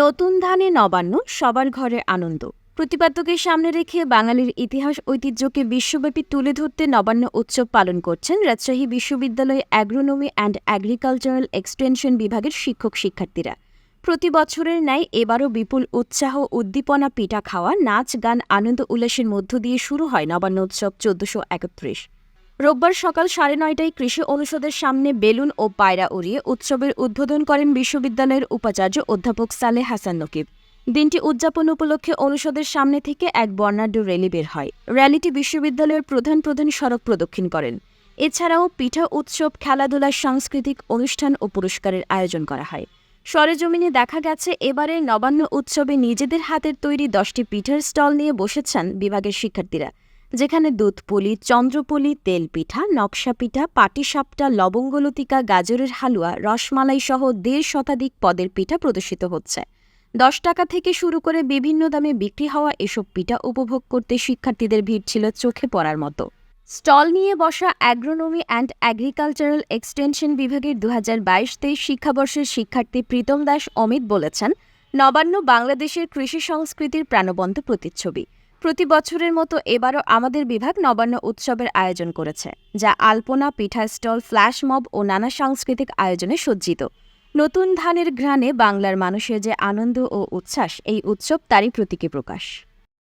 নতুন ধানে নবান্ন, সবার ঘরে আনন্দ। প্রতিপাদ্যকে সামনে রেখে বাঙালির ইতিহাস ঐতিহ্যকে বিশ্বব্যাপী তুলে ধরতে নবান্ন উৎসব পালন করছেন রাজশাহী বিশ্ববিদ্যালয় অ্যাগ্রোনমি অ্যান্ড অ্যাগ্রিকালচারাল এক্সটেনশন বিভাগের শিক্ষক শিক্ষার্থীরা। প্রতি বছরের ন্যায় এবারও বিপুল উৎসাহ, উদ্দীপনা, পিঠা খাওয়া, নাচ, গান, আনন্দ, উল্লাসের মধ্য দিয়ে শুরু হয় নবান্ন উৎসব চোদ্দশো একত্রিশ। রোববার সকাল সাড়ে নয়টায় কৃষি অনুষদের সামনে বেলুন ও পায়রা উড়িয়ে উৎসবের উদ্বোধন করেন বিশ্ববিদ্যালয়ের উপাচার্য অধ্যাপক সালে হাসান নকিব। দিনটি উদযাপন উপলক্ষে অনুষদের সামনে থেকে এক বর্ণাঢ্য র্যালি বের হয়। র্যালিটি বিশ্ববিদ্যালয়ের প্রধান প্রধান সড়ক প্রদক্ষিণ করেন। এছাড়াও পিঠা উৎসব, খেলাধুলার সাংস্কৃতিক অনুষ্ঠান ও পুরস্কারের আয়োজন করা হয়। সরেজমিনে দেখা গেছে, এবারে নবান্ন উৎসবে নিজেদের হাতের তৈরি দশটি পিঠার স্টল নিয়ে বসেছেন বিভাগের শিক্ষার্থীরা। যেখানে দুধপুলি, চন্দ্রপুলি তেল পিঠা নকশা পিঠা পাটিসাপটা, লবঙ্গলতিকা, গাজরের হালুয়া রসমালাই সহ দেড় শতাধিক পদের পিঠা প্রদর্শিত হচ্ছে। দশ টাকা থেকে শুরু করে বিভিন্ন দামে বিক্রি হওয়া এসব পিঠা উপভোগ করতে শিক্ষার্থীদের ভিড় ছিল চোখে পড়ার মতো। স্টল নিয়ে বসা অ্যাগ্রোনমি অ্যান্ড অ্যাগ্রিকালচারাল এক্সটেনশন বিভাগের দু হাজার বাইশ তেইশ শিক্ষাবর্ষের শিক্ষার্থী প্রীতম দাস অমিত বলেছেন, নবান্ন বাংলাদেশের কৃষি সংস্কৃতির প্রাণবন্ত প্রতিচ্ছবি। প্রতি বছরের মতো এবারও আমাদের বিভাগ নবান্ন উৎসবের আয়োজন করেছে, যা alpana pitha stall flash mob ও নানা সাংস্কৃতিক আয়োজনে সজ্জিত। নতুন ধানের ঘ্রাণে বাংলার মানুষের যে আনন্দ ও উচ্ছ্বাস, এই উৎসব তারই প্রতীকী প্রকাশ।